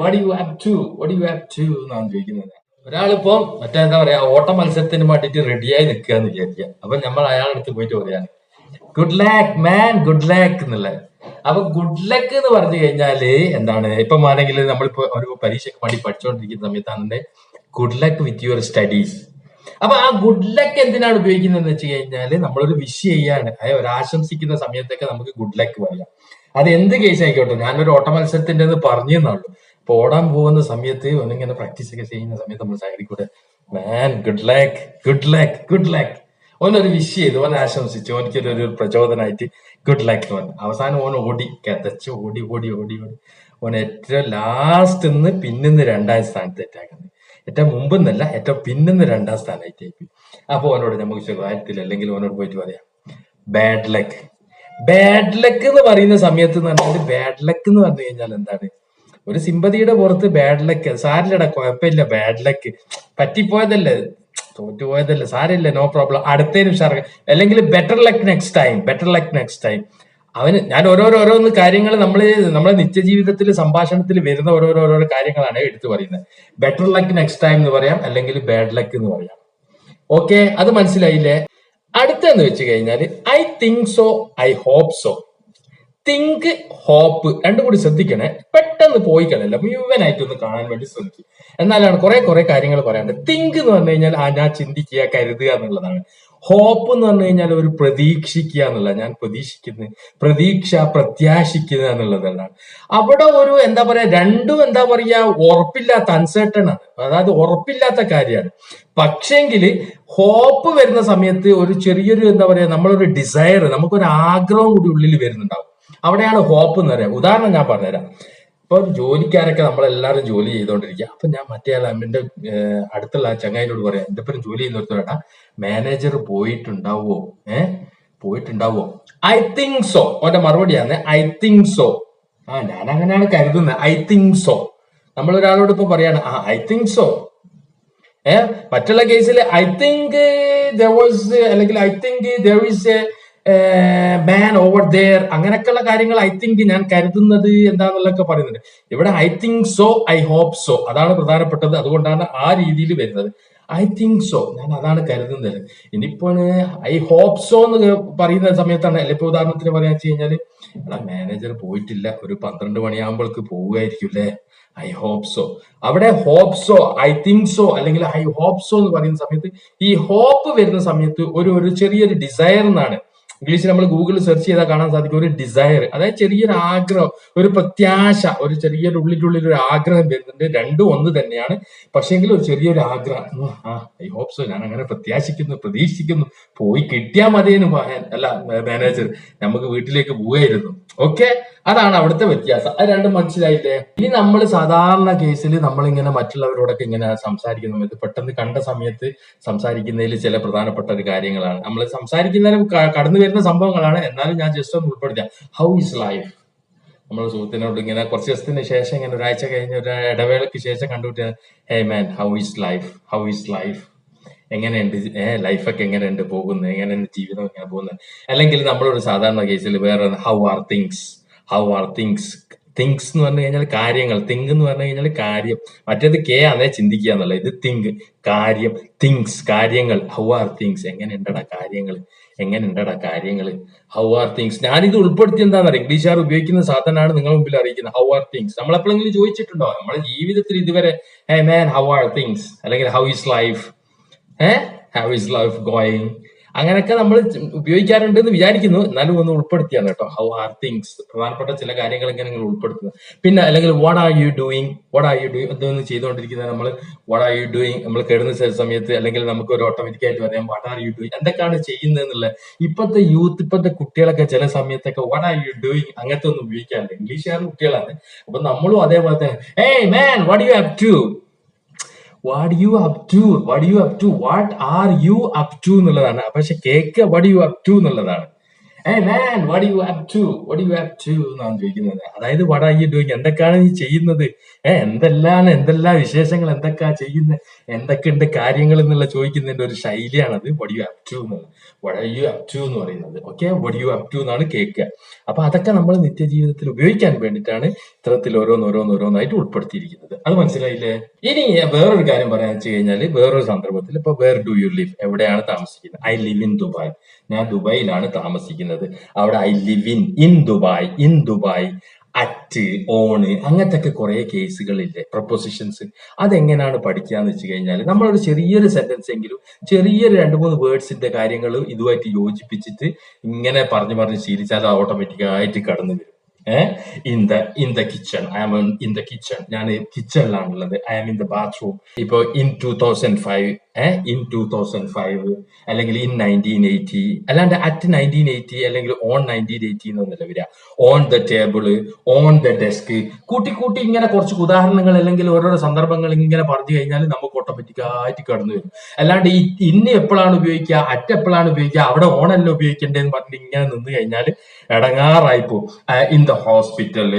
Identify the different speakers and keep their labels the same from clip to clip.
Speaker 1: What you have to what you have to എന്നാണ് ചോദിക്കുന്നത്. ഒരാളിപ്പോ മറ്റേ എന്താ പറയാ ഓട്ട മത്സരത്തിന് വേണ്ടിട്ട് റെഡിയായി നിൽക്കുക എന്ന് വിചാരിക്കുക. അപ്പൊ നമ്മൾ അയാളുടെ അടുത്ത് പോയിട്ട് പറയാണ് good luck man good luck എന്നുള്ളത്. അപ്പൊ ഗുഡ് ലക്ക് എന്ന് പറഞ്ഞു കഴിഞ്ഞാൽ എന്താണ് ഇപ്പൊ ആണെങ്കിൽ നമ്മളിപ്പോ ഒരു പരീക്ഷയ്ക്ക് വേണ്ടി പഠിച്ചുകൊണ്ടിരിക്കുന്ന സമയത്താണ് good luck with your studies അപ്പൊ ആ ഗുഡ് ലക്ക് എന്തിനാണ് ഉപയോഗിക്കുന്നത് എന്ന് വെച്ച് കഴിഞ്ഞാൽ നമ്മളൊരു വിഷ് ചെയ്യാണ്. അതായത് ഒരു ആശംസിക്കുന്ന സമയത്തൊക്കെ നമുക്ക് ഗുഡ് ലക്ക് പറയാം. അത് എന്ത് കേസ് ആയിക്കോട്ടെ? ഞാനൊരു ഓട്ട മത്സരത്തിന്റെ പറഞ്ഞു എന്നുള്ളൂ അപ്പൊ ഓടാൻ പോകുന്ന സമയത്ത് ഒന്നിങ്ങനെ പ്രാക്ടീസ് ഒക്കെ ചെയ്യുന്ന സമയത്ത് നമ്മൾ സൈഡിൽ കൂടെ man good luck good luck good luck ഓനൊരു wish ചെയ്തു. ഓൻ ആശംസിച്ചു. ഓനിക്കൊരു ഒരു പ്രചോദനമായിട്ട് ഗുഡ് ലക്ക് ഓൻ അവസാനം ഓൻ ഓടി കതച്ച് ഓടി ഓടി ഓടി ഓടി. ഓൻ ഏറ്റവും ലാസ്റ്റ് നിന്ന് പിന്നിന്ന് രണ്ടാം സ്ഥാനത്ത് എറ്റാക്കുന്നത് ഏറ്റവും മുമ്പ് നിന്നല്ല ഏറ്റവും പിന്നിന്ന് രണ്ടാം സ്ഥാനമായിട്ട് അപ്പൊ ഓനോട് നമുക്ക് ചെറുതായിട്ടില്ല അല്ലെങ്കിൽ ഓനോട് പോയിട്ട് പറയാം. ബാഡ് ലക്ക് ബാഡ് ലക്ക് എന്ന് പറയുന്ന സമയത്ത് എന്ന് പറഞ്ഞാൽ ബാഡ് ലക്ക് എന്ന് പറഞ്ഞു കഴിഞ്ഞാൽ എന്താണ്? ഒരു സിമ്പതിയുടെ പുറത്ത് ബാഡ് ലക്ക് സാരില്ലടാ കുഴപ്പമില്ല ബാഡ് ലക്ക് പറ്റിപ്പോയതല്ലേ? തോറ്റുപോയതല്ലേ? സാരില്ല നോ പ്രോബ്ലം അടുത്തതിന് ഉഷാർ അല്ലെങ്കിൽ better luck next time better luck next time അവന് ഞാൻ ഓരോരോ ഓരോന്ന് കാര്യങ്ങൾ നമ്മൾ നമ്മുടെ നിത്യജീവിതത്തിൽ സംഭാഷണത്തിൽ വരുന്ന ഓരോരോ ഓരോരോ കാര്യങ്ങളാണ് എടുത്തു പറയുന്നത്. ബെറ്റർ ലക്ക് നെക്സ്റ്റ് ടൈം എന്ന് പറയാം അല്ലെങ്കിൽ ബാഡ് ലക്ക് എന്ന് പറയാം. ഓക്കെ അത് മനസ്സിലായില്ലേ? അടുത്തെന്ന് വെച്ച് കഴിഞ്ഞാൽ I think so I hope so think hope രണ്ടും കൂടി ശ്രദ്ധിക്കണേ. പെട്ടെന്ന് പോയി കളയല്ല മുഴുവനായിട്ട് ഒന്ന് കാണാൻ വേണ്ടി ശ്രമിക്കും. എന്നാലാണ് കുറെ കുറെ കാര്യങ്ങൾ പറയാനുണ്ട്. തിങ്ക് എന്ന് പറഞ്ഞു കഴിഞ്ഞാൽ ഞാൻ ചിന്തിക്കുക കരുതുക എന്നുള്ളതാണ്. ഹോപ്പ് എന്ന് പറഞ്ഞു കഴിഞ്ഞാൽ ഒരു പ്രതീക്ഷിക്കുക എന്നുള്ള ഞാൻ പ്രതീക്ഷിക്കുന്നത് പ്രതീക്ഷ പ്രത്യാശിക്കുക എന്നുള്ളതാണ്. അവിടെ ഒരു എന്താ പറയാ രണ്ടും എന്താ പറയാ ഉറപ്പില്ലാത്ത അൺസേർട്ടൺ ആണ്. അതായത് ഉറപ്പില്ലാത്ത കാര്യമാണ്. പക്ഷെങ്കിൽ ഹോപ്പ് വരുന്ന സമയത്ത് ഒരു ചെറിയൊരു എന്താ പറയാ നമ്മളൊരു ഡിസയർ നമുക്കൊരു ആഗ്രഹം കൂടി ഉള്ളിൽ വരുന്നുണ്ടാവും. അവിടെയാണ് ഹോപ്പ് എന്ന് പറയാം ഉദാഹരണം ഞാൻ പറഞ്ഞുതരാം. ഇപ്പൊ ജോലിക്കാരൊക്കെ നമ്മളെല്ലാവരും ജോലി ചെയ്തുകൊണ്ടിരിക്കുക. അപ്പൊ ഞാൻ മറ്റേ അമ്മിന്റെ അടുത്തുള്ള ചങ്ങായിനോട് പറയാം എന്റെ പേരും ജോലി ചെയ്യുന്നിടത്തോടാ മാനേജർ പോയിട്ടുണ്ടാവോ? ഏ പോയിട്ടുണ്ടാവോ? ഐ തിങ്ക് സോ ഓന്റെ മറുപടിയാണ് ഐ തിങ്ക് സോ ആ ഞാൻ അങ്ങനെയാണ് കരുതുന്നത്. ഐ തിങ്ക് സോ നമ്മൾ ഒരാളോട് ഇപ്പൊ പറയാണ് ആ ഐ തിങ്ക് സോ ഏ മറ്റുള്ള കേസിൽ ഐ തിങ്ക് ദർ വാസ് അല്ലെങ്കിൽ I think there is a man over there അങ്ങനെയൊക്കെയുള്ള കാര്യങ്ങൾ ഐ തിങ്ക് ഞാൻ കരുതുന്നത് എന്താന്നുള്ളതൊക്കെ പറയുന്നുണ്ട്. ഇവിടെ I think so I hope so അതാണ് പ്രധാനപ്പെട്ടത്. അതുകൊണ്ടാണ് ആ രീതിയിൽ വരുന്നത്. ഐ തിങ്ക് സോ ഞാൻ അതാണ് കരുതുന്നത്. ഇനിയിപ്പോ ഐ ഹോപ്പ് സോ എന്ന് പറയുന്ന സമയത്താണ്. അല്ലെ ഇപ്പൊ ഉദാഹരണത്തിന് പറയാന്ന് വെച്ച് കഴിഞ്ഞാൽ എടാ മാനേജർ പോയിട്ടില്ല. ഒരു പന്ത്രണ്ട് മണിയാകുമ്പോൾക്ക് പോവുകയായിരിക്കും അല്ലേ? ഐ ഹോപ്പ് സോ അവിടെ hope so I think so അല്ലെങ്കിൽ ഐ ഹോപ്പ് സോ എന്ന് പറയുന്ന സമയത്ത് ഈ ഹോപ്പ് വരുന്ന സമയത്ത് ഒരു ഒരു ചെറിയൊരു ഡിസയർ എന്നാണ്. ഇംഗ്ലീഷിൽ നമ്മൾ ഗൂഗിളിൽ സെർച്ച് ചെയ്താൽ കാണാൻ സാധിക്കും ഒരു ഡിസയർ അതായത് ചെറിയൊരു ആഗ്രഹം ഒരു പ്രത്യാശ ഒരു ചെറിയൊരു ഉള്ളിലുള്ളിൽ ഒരു ആഗ്രഹം വരുന്നുണ്ട്. രണ്ടും ഒന്ന് തന്നെയാണ്. പക്ഷേങ്കിൽ ഒരു ചെറിയൊരു ആഗ്രഹം ഐ ഹോപ്പ് സോ ഞാൻ അങ്ങനെ പ്രത്യാശിക്കുന്നു പ്രതീക്ഷിക്കുന്നു. പോയി കിട്ടിയാൽ മതിയെന്ന് അല്ല മാനേജർ നമുക്ക് വീട്ടിലേക്ക് പോവായിരുന്നു. ഓക്കെ അതാണ് അവിടുത്തെ വ്യത്യാസം. അത് രണ്ടും മനസ്സിലായില്ലേ? ഇനി നമ്മൾ സാധാരണ കേസിൽ നമ്മളിങ്ങനെ മറ്റുള്ളവരോടൊക്കെ ഇങ്ങനെ സംസാരിക്കുന്ന. സമയത്ത് പെട്ടെന്ന് കണ്ട സമയത്ത് സംസാരിക്കുന്നതിൽ ചില പ്രധാനപ്പെട്ട ഒരു കാര്യങ്ങളാണ്. നമ്മൾ സംസാരിക്കുന്നതിന് കടന്നു വരുന്ന സംഭവങ്ങളാണ്. എന്നാലും ഞാൻ ജസ്റ്റ് ഒന്ന് ഉൾപ്പെടുത്താം. ഹൗ ഇസ് ലൈഫ് നമ്മൾ സുഹൃത്തിനോട് ഇങ്ങനെ കുറച്ച് ദിവസത്തിന് ശേഷം ഇങ്ങനെ ഒരാഴ്ച കഴിഞ്ഞ ഒരു ഇടവേളയ്ക്ക് ശേഷം കണ്ടുപിടിച്ച hey man how is life how is life എങ്ങനെയുണ്ട്? ഏ ലൈഫൊക്കെ എങ്ങനെയുണ്ട് പോകുന്നത്? എങ്ങനെയുണ്ട് ജീവിതം എങ്ങനെ പോകുന്നത്? അല്ലെങ്കിൽ നമ്മളൊരു സാധാരണ കേസിൽ വേറെ how are things how are things things എന്ന് പറഞ്ഞു കഴിഞ്ഞാൽ കാര്യങ്ങൾ. തിങ്ക് എന്ന് പറഞ്ഞു കഴിഞ്ഞാൽ കാര്യം. മറ്റേത് കെ ആണേ ചിന്തിക്കുക എന്നുള്ള ഇത് തിങ്ക് കാര്യം. തിങ്സ് കാര്യങ്ങൾ. ഹൗ ആർ തിങ്സ് എങ്ങനെ ഉണ്ടടാ കാര്യങ്ങൾ? എങ്ങനെ ഉണ്ടടാ കാര്യങ്ങൾ? ഹൗ ആർ തിങ്സ് ഞാനിത് ഉൾപ്പെടുത്തി എന്താണെന്നറിയാം ഇംഗ്ലീഷുകാർ ഉപയോഗിക്കുന്ന സാധനമാണ് നിങ്ങൾ മുമ്പിൽ അറിയിക്കുന്നത്. ഹൗ ആർ തിങ്സ് നമ്മൾ എപ്പോഴെങ്കിലും ചോദിച്ചിട്ടുണ്ടോ? നമ്മുടെ ജീവിതത്തിൽ ഇതുവരെ hey man how are things അല്ലെങ്കിൽ how is life uh how is life going അങ്ങനെയൊക്കെ നമ്മൾ ഉപയോഗിക്കാറുണ്ട് എന്ന് വിചാരിക്കുന്നു. എന്നാലും ഒന്ന് ഉൾപ്പെടുത്തിയാണ് കേട്ടോ. ഹൗ ആർ തിങ്സ് പ്രധാനപ്പെട്ട ചില കാര്യങ്ങൾ ഇങ്ങനെ നിങ്ങൾ ഉൾപ്പെടുത്തുന്നത്. പിന്നെ അല്ലെങ്കിൽ what are you doing what are you doing എന്തെന്ന് ചെയ്തുകൊണ്ടിരിക്കുന്നത് നമ്മൾ വാട്ട് ആർ യു ഡൂയിങ് നമ്മൾ കേടുന്ന സമയത്ത് അല്ലെങ്കിൽ നമുക്ക് ഒരു ഓട്ടോമാറ്റിക് ആയിട്ട് പറയാം വാട്ട് ആർ യു ഡൂയിങ് എന്തൊക്കെയാണ് ചെയ്യുന്നത് എന്നുള്ളത്. ഇപ്പോഴത്തെ യൂത്ത് ഇപ്പോഴത്തെ കുട്ടികളൊക്കെ ചില സമയത്തൊക്കെ വാട്ട് ആർ യു ഡൂയിങ് അങ്ങനത്തെ ഒന്നും ഉപയോഗിക്കാറില്ല. ഇംഗ്ലീഷുകാർ കുട്ടികളാണ്. അപ്പൊ നമ്മളും അതേപോലെ തന്നെ hey man what you have to what you up to what you up to what are you up to എന്നുള്ളതാണ്. പക്ഷെ കേക്ക് വാട്ട് യു അപ് ടു എന്നുള്ളതാണ്. യു ടു യു ടു ചോദിക്കുന്നത്. അതായത് വട ഈ ഡൂയിങ് എന്തൊക്കെയാണ് നീ ചെയ്യുന്നത്? ഏ എന്തെല്ലാം എന്തെല്ലാം വിശേഷങ്ങൾ എന്തൊക്കെയാ ചെയ്യുന്നത് എന്തൊക്കെയുണ്ട് കാര്യങ്ങൾ എന്നുള്ള ചോദിക്കുന്നതിന്റെ ഒരു ശൈലിയാണത്. What you have to what you have to എന്ന് പറയുന്നത്. ഓക്കെ വടി യു ഹാവ് ടു എന്നാണ് കേൾക്കുക. അപ്പൊ അതൊക്കെ നമ്മൾ നിത്യജീവിതത്തിൽ ഉപയോഗിക്കാൻ വേണ്ടിയിട്ടാണ് ഇത്തരത്തിൽ ഓരോന്ന് ഓരോന്ന് ഓരോന്നായിട്ട് ഉൾപ്പെടുത്തിയിരിക്കുന്നത്. അത് മനസ്സിലായില്ലേ? ഇനി വേറൊരു കാര്യം പറയാന്ന് വെച്ച് കഴിഞ്ഞാൽ വേറൊരു സന്ദർഭത്തിൽ ഇപ്പൊ വേർ ഡു യു ലിവ് എവിടെയാണ് താമസിക്കുന്നത്? ഐ ലിവ് ഇൻ ദുബായ് ഞാൻ ദുബായിലാണ് താമസിക്കുന്നത്. അവിടെ I live in in Dubai in Dubai at on അങ്ങനത്തെ ഒക്കെ കുറെ കേസുകളില്ലേ പ്രൊപ്പോസിഷൻസ് അതെങ്ങനെയാണ് പഠിക്കുക എന്ന് വെച്ച് കഴിഞ്ഞാൽ നമ്മളൊരു ചെറിയൊരു സെന്റൻസ് എങ്കിലും ചെറിയൊരു രണ്ട് മൂന്ന് വേർഡ്സിന്റെ കാര്യങ്ങൾ ഇതുമായിട്ട് യോജിപ്പിച്ചിട്ട് ഇങ്ങനെ പറഞ്ഞു പറഞ്ഞ് ശീലിച്ചാൽ ഓട്ടോമാറ്റിക് ആയിട്ട് കടന്നു വരും. In the in the kitchen I am in the kitchen ഞാൻ കിച്ചണിലാണുള്ളത് I am in the bathroom ഇപ്പോ in two thousand five in two thousand five അല്ലെങ്കിൽ ഇൻ നയന്റീൻ എയ്റ്റി അല്ലാണ്ട് അറ്റ് നയന്റീൻ എയ്റ്റി അല്ലെങ്കിൽ ഓൺ നയന്റീൻ എയ്റ്റി എന്നൊന്നല്ല വരിക. On the table on the desk കൂട്ടി കൂട്ടി ഇങ്ങനെ കുറച്ച് ഉദാഹരണങ്ങൾ അല്ലെങ്കിൽ ഓരോരോ സന്ദർഭങ്ങൾ ഇങ്ങനെ പറഞ്ഞു കഴിഞ്ഞാൽ നമുക്ക് ഓട്ടോമാറ്റിക് ആയിട്ട് കടന്നു വരും. അല്ലാണ്ട് ഈ ഇന്ന് എപ്പോഴാണ് ഉപയോഗിക്കുക അറ്റ് എപ്പോഴാണ് ഉപയോഗിക്കുക അവിടെ ഓണല്ല ഉപയോഗിക്കേണ്ടതെന്ന് പറഞ്ഞിട്ട് ഇങ്ങനെ നിന്ന് കഴിഞ്ഞാൽ ഇടങ്ങാറായി പോകും. In the hospital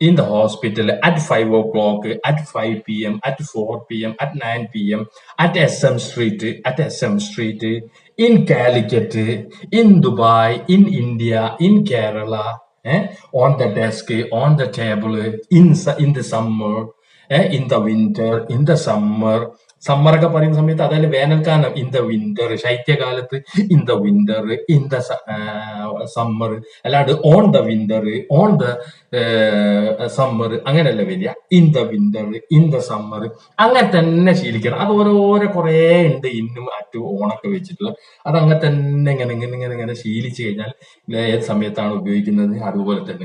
Speaker 1: in the hospital at 5 o'clock, at 5 p.m., at 4 p.m., at 9 p.m., at SM Street, at SM Street, in Calicut, in Dubai, in India, in Kerala, eh, on the desk, on the table, in, in the summer, eh, in the winter, in the summer. Summer ഒക്കെ പറയുന്ന സമയത്ത് അതായത് വേനൽക്കാലം. In the winter ശൈത്യകാലത്ത് in the winter in the summer അല്ലാണ്ട് on the winter on the summer അങ്ങനെയല്ല വരിക. In the winter in the summer അങ്ങനെ തന്നെ ശീലിക്കണം. അത് ഓരോരോ കുറേ ഉണ്ട് ഇന്നും അറ്റു ഓണൊക്കെ വെച്ചിട്ടുള്ള. അത് അങ്ങനെ തന്നെ ഇങ്ങനെ ഇങ്ങനെ ഇങ്ങനെ ഇങ്ങനെ ശീലിച്ചു കഴിഞ്ഞാൽ ഏത് സമയത്താണ് ഉപയോഗിക്കുന്നത്? അതുപോലെ തന്നെ.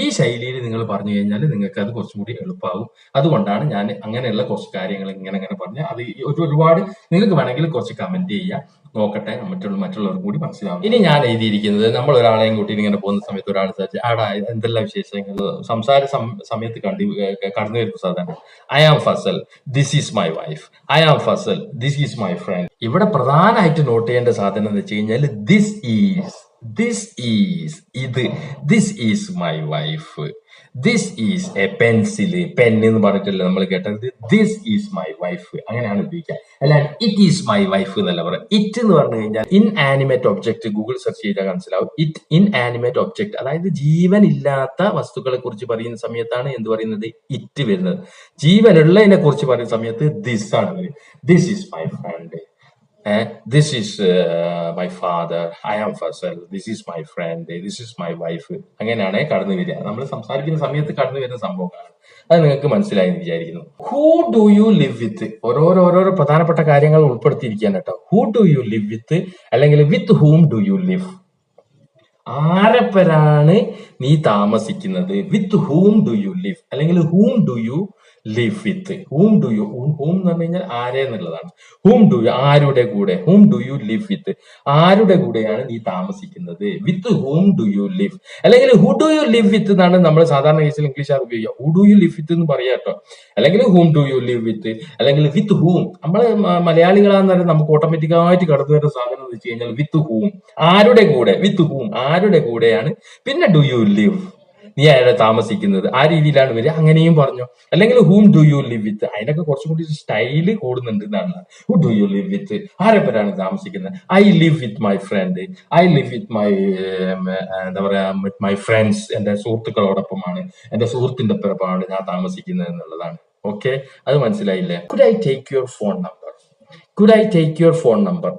Speaker 1: ഈ ശൈലിയിൽ നിങ്ങൾ പറഞ്ഞു കഴിഞ്ഞാൽ നിങ്ങൾക്ക് അത് കുറച്ചും കൂടി എളുപ്പമാകും അതുകൊണ്ടാണ് ഞാൻ അങ്ങനെയുള്ള കുറച്ച് കാര്യങ്ങൾ ഇങ്ങനെ ഇങ്ങനെ പറഞ്ഞ് അത് ഒരു ഒരുപാട് നിങ്ങൾക്ക് വേണമെങ്കിൽ കുറച്ച് കമന്റ് ചെയ്യാം. നോക്കട്ടെ മറ്റുള്ള മറ്റുള്ളവർ കൂടി മനസ്സിലാവും. ഇനി ഞാൻ എഴുതിയിരിക്കുന്നത് നമ്മൾ ഒരാളെയും കൂട്ടി ഇങ്ങനെ പോകുന്ന സമയത്ത് ഒരാൾ ആടാ എന്തെല്ലാം വിശേഷങ്ങൾ? സംസാര സമയത്ത് കണ്ടി കടന്നു വരുന്ന സാധാരണ I am Fazal this is my wife I am Fazal this is my friend ഇവിടെ പ്രധാനമായിട്ട് നോട്ട് ചെയ്യേണ്ട സാധനം എന്ന് വെച്ച് കഴിഞ്ഞാൽ ദിസ് ഈസ് ദിസ് ഈസ് ഇത്. This is my wife this is a pencil pen എന്ന് പറഞ്ഞിട്ടല്ലേ നമ്മൾ കേട്ടത്. ദിസ് ഈസ് മൈ വൈഫ് അങ്ങനെയാണ് ഉപയോഗിക്കുക. അല്ലാണ്ട് ഇറ്റ് ഈസ് മൈ വൈഫ് എന്നല്ല പറയാം ഇറ്റ് എന്ന് പറഞ്ഞു കഴിഞ്ഞാൽ inanimate object Google search ചെയ്താൽ മനസ്സിലാവും. ഇറ്റ് ഇൻ ആനിമേറ്റ് ഒബ്ജക്ട് അതായത് ജീവൻ ഇല്ലാത്ത വസ്തുക്കളെ കുറിച്ച് പറയുന്ന സമയത്താണ് എന്ത് പറയുന്നത്? ഇറ്റ് വരുന്നത്. ജീവനുള്ളതിനെ കുറിച്ച് പറയുന്ന സമയത്ത് ദിസ് ആണ് this is my friend is uh, my father, I am Fasal, this is my friend, this is my wife. അങ്ങനെയാണ് കടന്നു വരിക. നമ്മൾ സംസാരിക്കുന്ന സമയത്ത് കടന്നു വരുന്ന സംഭവങ്ങളാണ്. അത് നിങ്ങൾക്ക് മനസ്സിലായി എന്ന് വിചാരിക്കുന്നു. Who do you live with ഓരോരോ ഓരോരോ പ്രധാനപ്പെട്ട കാര്യങ്ങൾ ഉൾപ്പെടുത്തിയിരിക്കാൻ കേട്ടോ. Who do you live with അല്ലെങ്കിൽ with whom do you live ആരപ്പരാണ് നീ താമസിക്കുന്നത്? With whom do you live അല്ലെങ്കിൽ whom do you live with whom do you whom എന്ന് പറഞ്ഞു കഴിഞ്ഞാൽ ആരെ എന്നുള്ളതാണ്. ഹൂം ഡു യു ആരുടെ കൂടെ whom do you live with ആരുടെ കൂടെയാണ് നീ താമസിക്കുന്നത്? With whom do you live അല്ലെങ്കിൽ who do you live with എന്നാണ് നമ്മൾ സാധാരണ കേസിൽ ഇംഗ്ലീഷുകാർ ഉപയോഗിക്കുക. Who do you live with എന്ന് പറയാം കേട്ടോ. അല്ലെങ്കിൽ whom do you live with അല്ലെങ്കിൽ വിത്ത് ഹൂം നമ്മൾ മലയാളികളാന്ന് പറഞ്ഞാൽ നമുക്ക് ഓട്ടോമാറ്റിക് ആയിട്ട് കടന്നു വരുന്ന സാധനം എന്ന് വെച്ച് കഴിഞ്ഞാൽ വിത്ത് ഹൂം ആരുടെ കൂടെ? വിത്ത് ഹൂം ആരുടെ കൂടെയാണ്? പിന്നെ ഡു യു ലിവ് നീ അയാളെ താമസിക്കുന്നത്. ആ രീതിയിലാണ് വരിക. അങ്ങനെയും പറഞ്ഞു. അല്ലെങ്കിൽ whom do you live with അതിനൊക്കെ കുറച്ചും കൂടി സ്റ്റൈൽ കൂടുന്നുണ്ട് എന്നാണ്. Who do you live with ആരെ പേരാണ് താമസിക്കുന്നത്? I live with my friend I live with my എന്താ പറയാ വിത്ത് മൈ ഫ്രണ്ട്സ് എന്റെ സുഹൃത്തുക്കളോടൊപ്പമാണ്. എന്റെ സുഹൃത്തിന്റെ ഒപ്പമാണ് ഞാൻ താമസിക്കുന്നത് എന്നുള്ളതാണ്. ഓക്കെ അത് മനസ്സിലായില്ലേ? Could I take your phone number could I take your phone number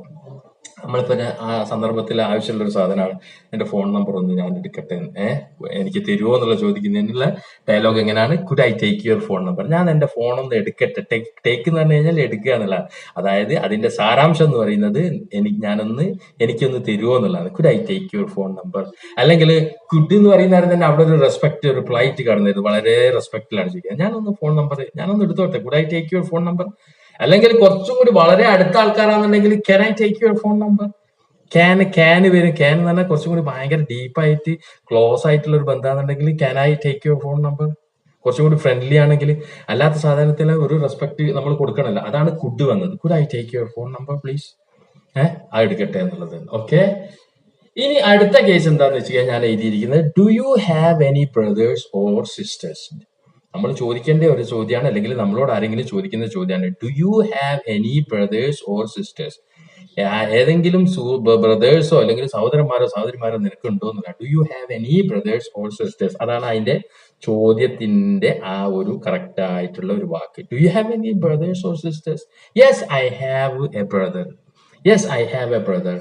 Speaker 1: നമ്മളിപ്പോ ആ സന്ദർഭത്തിൽ ആവശ്യമുള്ള ഒരു സാധനമാണ്. എന്റെ ഫോൺ നമ്പർ ഒന്ന് ഞാൻ എടുക്കട്ടെ. ഏഹ് എനിക്ക് തരുമോ എന്നുള്ള ചോദിക്കുന്നതിനുള്ള ഡയലോഗ് എങ്ങനെയാണ്? Could I take your phone number ഞാൻ ഫോൺ ഒന്ന് എടുക്കട്ടെ. ടേക്ക് എന്ന് പറഞ്ഞു കഴിഞ്ഞാൽ എടുക്കുക എന്നുള്ള അതായത് അതിന്റെ സാരാംശം എന്ന് പറയുന്നത് എനിക്ക് ഞാനൊന്ന് എനിക്കൊന്ന് തരുമോ എന്നുള്ളതാണ്. Could I take your phone number അല്ലെങ്കിൽ കുഡ് എന്ന് പറയുന്ന തന്നെ അവിടെ ഒരു റെസ്പെക്ട് ഒരു ഫ്ലൈറ്റ് കടന്നത് വളരെ റെസ്പെക്റ്റിലാണ് ചോദിക്കുക ഞാനൊന്ന് ഫോൺ നമ്പർ ഞാനൊന്ന് എടുത്തോട്ടെ. Could I take your phone number അല്ലെങ്കിൽ കുറച്ചും കൂടി വളരെ അടുത്ത ആൾക്കാരാണെന്നുണ്ടെങ്കിൽ can I take your phone number can can വരും. ക്യാൻ എന്ന് പറഞ്ഞാൽ കുറച്ചും കൂടി ഭയങ്കര ഡീപ്പായിട്ട് ക്ലോസ് ആയിട്ടുള്ള ഒരു ബന്ധമാണെന്നുണ്ടെങ്കിൽ can I take your phone number കുറച്ചും കൂടി ഫ്രണ്ട്ലി ആണെങ്കിൽ അല്ലാത്ത സാധനത്തിൽ ഒരു റെസ്പെക്ട് നമ്മൾ കൊടുക്കണമല്ലോ. അതാണ് കുഡ് വന്നത്. Could I take your phone number please ഏഹ് ആ എടുക്കട്ടെ എന്നുള്ളത്. ഓക്കെ ഇനി അടുത്ത കേസ് എന്താന്ന് വെച്ച് കഴിഞ്ഞാൽ എഴുതിയിരിക്കുന്നത് do you have any brothers or sisters നമ്മൾ ചോദിക്കേണ്ട ഒരു ചോദ്യമാണ് അല്ലെങ്കിൽ നമ്മളോട് ആരെങ്കിലും ചോദിക്കുന്ന ചോദ്യമാണ്. Do you have any brothers or sisters ഏതെങ്കിലും ബ്രദേഴ്സോ അല്ലെങ്കിൽ സഹോദരന്മാരോ സഹോദരിമാരോ നിനക്കുണ്ടോ എന്നല്ല do you have any brothers or sisters അതാണ് അതിന്റെ ചോദ്യത്തിന്റെ ആ ഒരു കറക്റ്റ് ആയിട്ടുള്ള ഒരു വാക്ക്. Do you have any brothers or sisters yes I have a brother yes I have a brother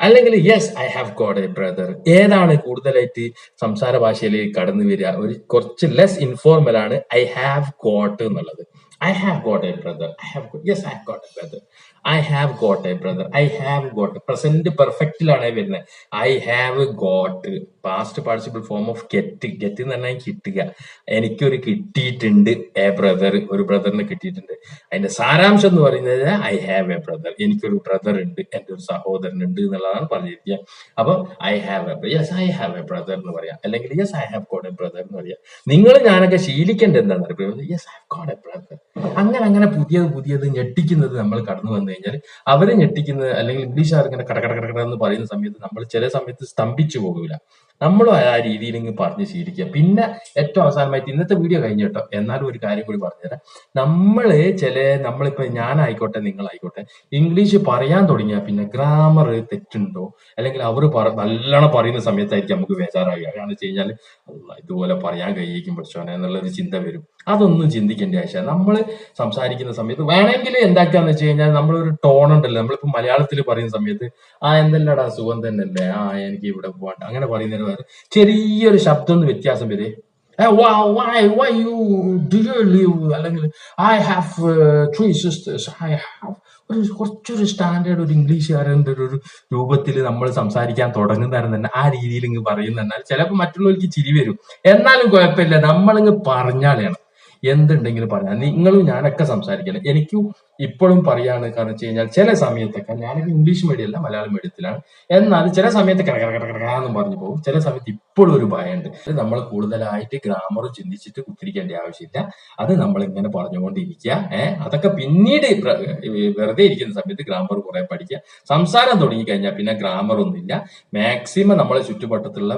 Speaker 1: അല്ലെങ്കിൽ yes I have got a brother ഏതാണ് കൂടുതലായിട്ട് സംസാര ഭാഷയിൽ കടന്നു വരിക? ഒരു കുറച്ച് ലെസ് ഇൻഫോർമൽ ആണ് ഐ ഹാവ് ഗോട്ട് എന്നുള്ളത്. I have got a brother I have yes I have got a brother I have got a brother I have got present പെർഫെക്റ്റിലാണ് വരുന്നത് I have got past participle form of get get എന്ന് പറഞ്ഞാൽ കിട്ടുക എനിക്കൊരു കിട്ടിയിട്ടുണ്ട് A brother ഒരു ബ്രദറിന് കിട്ടിയിട്ടുണ്ട് അതിന്റെ സാരാംശം എന്ന് പറയുന്നത് ഐ ഹാവ് എ ബ്രദർ എനിക്കൊരു ബ്രദർ ഉണ്ട് എന്റെ ഒരു സഹോദരൻ ഉണ്ട് എന്നുള്ളതാണ് പറഞ്ഞിരിക്കുക അപ്പൊ I have a yes I have a brother എന്ന് പറയാം അല്ലെങ്കിൽ yes I have got a brother എന്ന് പറയാം നിങ്ങൾ ഞാനൊക്കെ ശീലിക്കേണ്ടത് എന്താണെന്ന് അറിയാം yes I have got a brother അങ്ങനെ അങ്ങനെ പുതിയത് പുതിയത് ഞെട്ടിക്കുന്നത് നമ്മൾ കടന്നു വന്നു കഴിഞ്ഞാൽ അവരെ ഞെട്ടിക്കുന്നത് അല്ലെങ്കിൽ ഇംഗ്ലീഷുകാർ ഇങ്ങനെ കട കട എന്ന് പറയുന്ന സമയത്ത് നമ്മൾ ചില സമയത്ത് സ്തംഭിച്ചു പോകില്ല നമ്മളും ആ രീതിയിൽ ഇങ്ങ് പറഞ്ഞ് ശീലിക്കുക. പിന്നെ ഏറ്റവും അവസാനമായിട്ട് ഇന്നത്തെ വീഡിയോ കഴിഞ്ഞു എന്നാലും ഒരു കാര്യം കൂടി പറഞ്ഞുതരാം. നമ്മൾ ചില നമ്മളിപ്പോ ഞാനായിക്കോട്ടെ നിങ്ങളായിക്കോട്ടെ ഇംഗ്ലീഷ് പറയാൻ തുടങ്ങിയാൽ പിന്നെ ഗ്രാമർ തെറ്റുണ്ടോ? അല്ലെങ്കിൽ അവർ പറ നല്ലോണം പറയുന്ന സമയത്തായിരിക്കും നമുക്ക് ബേജാറാകുക കാരണം വെച്ച് കഴിഞ്ഞാൽ ഇതുപോലെ പറയാൻ കഴിയിക്കും പഠിച്ചോനെ എന്നുള്ളൊരു ചിന്ത വരും. അതൊന്നും ചിന്തിക്കേണ്ട ആവശ്യം നമ്മൾ സംസാരിക്കുന്ന സമയത്ത് വേണമെങ്കിൽ എന്താക്കാന്ന് വെച്ച് കഴിഞ്ഞാൽ നമ്മളൊരു ടോൺ ഉണ്ടല്ലോ. നമ്മളിപ്പോ മലയാളത്തിൽ പറയുന്ന സമയത്ത് ആ എന്തല്ലടാ സുഖം തന്നെയല്ലേ? ആ എനിക്ക് ഇവിടെ പോകണ്ട അങ്ങനെ പറയുന്നതിന് പകരം ചെറിയൊരു ശബ്ദം വ്യത്യാസം വരെ. Why why you do you അല്ലെങ്കിൽ I have three sisters I have ഒരു കുറച്ചൊരു സ്റ്റാൻഡേർഡ് ഒരു ഇംഗ്ലീഷുകാരന്റെ ഒരു രൂപത്തിൽ നമ്മൾ സംസാരിക്കാൻ തുടങ്ങുന്നതാണ് തന്നെ ആ രീതിയിൽ ഇങ്ങ് പറയുന്ന ചിലപ്പോൾ മറ്റുള്ളവർക്ക് ചിരി വരും. എന്നാലും കുഴപ്പമില്ല. നമ്മളിങ്ങ് പറഞ്ഞാലാണ് എന്തുണ്ടെങ്കിലും പറഞ്ഞാൽ നിങ്ങളും ഞാനൊക്കെ സംസാരിക്കണം. എനിക്കും ഇപ്പോഴും പറയാണ് കാരണം വെച്ച് കഴിഞ്ഞാൽ ചില സമയത്തൊക്കെ ഞാനൊക്കെ ഇംഗ്ലീഷ് മീഡിയം അല്ല മലയാളം മീഡിയത്തിലാണ് എന്നാൽ ചില സമയത്ത് എന്ന് പറഞ്ഞു പോകും. ചില സമയത്ത് ഇപ്പോഴും ഒരു ഭയമുണ്ട്. നമ്മൾ കൂടുതലായിട്ട് ഗ്രാമർ ചിന്തിച്ചിട്ട് കുത്തിരിക്കേണ്ട ആവശ്യമില്ല. അത് നമ്മൾ ഇങ്ങനെ പറഞ്ഞുകൊണ്ടിരിക്കുക. ഏഹ് അതൊക്കെ പിന്നീട് വെറുതെ ഇരിക്കുന്ന സമയത്ത് ഗ്രാമർ കുറെ പഠിക്കുക. സംസാരം തുടങ്ങി കഴിഞ്ഞാൽ പിന്നെ ഗ്രാമർ ഒന്നുമില്ല. മാക്സിമം നമ്മളെ ചുറ്റുവട്ടത്തുള്ള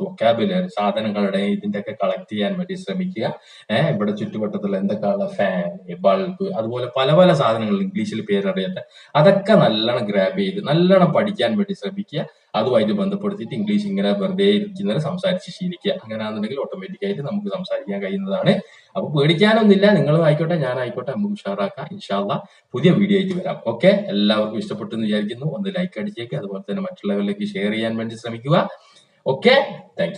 Speaker 1: വൊക്കാബുലറി സാധനങ്ങളുടെ ഇതിന്റെ ഒക്കെ കളക്ട് ചെയ്യാൻ വേണ്ടി ശ്രമിക്കുക. ഏഹ് ഇവിടെ ചുറ്റുവട്ടത്തുള്ള എന്തൊക്കെയുള്ള ഫാൻ ബൾബ് അതുപോലെ പല പല സാധനങ്ങൾ ഇംഗ്ലീഷിൽ പേരറിയാത്ത അതൊക്കെ നല്ലോണം ഗ്രാബ് ചെയ്ത് നല്ലോണം പഠിക്കാൻ വേണ്ടി ശ്രമിക്കുക. അതുമായിട്ട് ബന്ധപ്പെടുത്തിയിട്ട് ഇംഗ്ലീഷ് ഇങ്ങനെ വെറുതെ ഇരിക്കുന്നവരെ സംസാരിച്ച് ശീലിക്കുക. അങ്ങനെയാണെന്നുണ്ടെങ്കിൽ ഓട്ടോമാറ്റിക് ആയിട്ട് നമുക്ക് സംസാരിക്കാൻ കഴിയുന്നതാണ്. അപ്പൊ പേടിക്കാനൊന്നുമില്ല. നിങ്ങളും ആയിക്കോട്ടെ ഞാൻ ആയിക്കോട്ടെ. നമുക്ക് ഉഷാറാക്കാം. ഇൻഷാല്ല പുതിയ വീഡിയോ ആയിട്ട് വരാം. ഓക്കെ എല്ലാവർക്കും ഇഷ്ടപ്പെട്ടു എന്ന് വിചാരിക്കുന്നു. ഒന്ന് ലൈക്ക് അടിച്ചേക്ക്. അതുപോലെ തന്നെ മറ്റുള്ളവരിലേക്ക് ഷെയർ ചെയ്യാൻ വേണ്ടി ശ്രമിക്കുക. Okay thank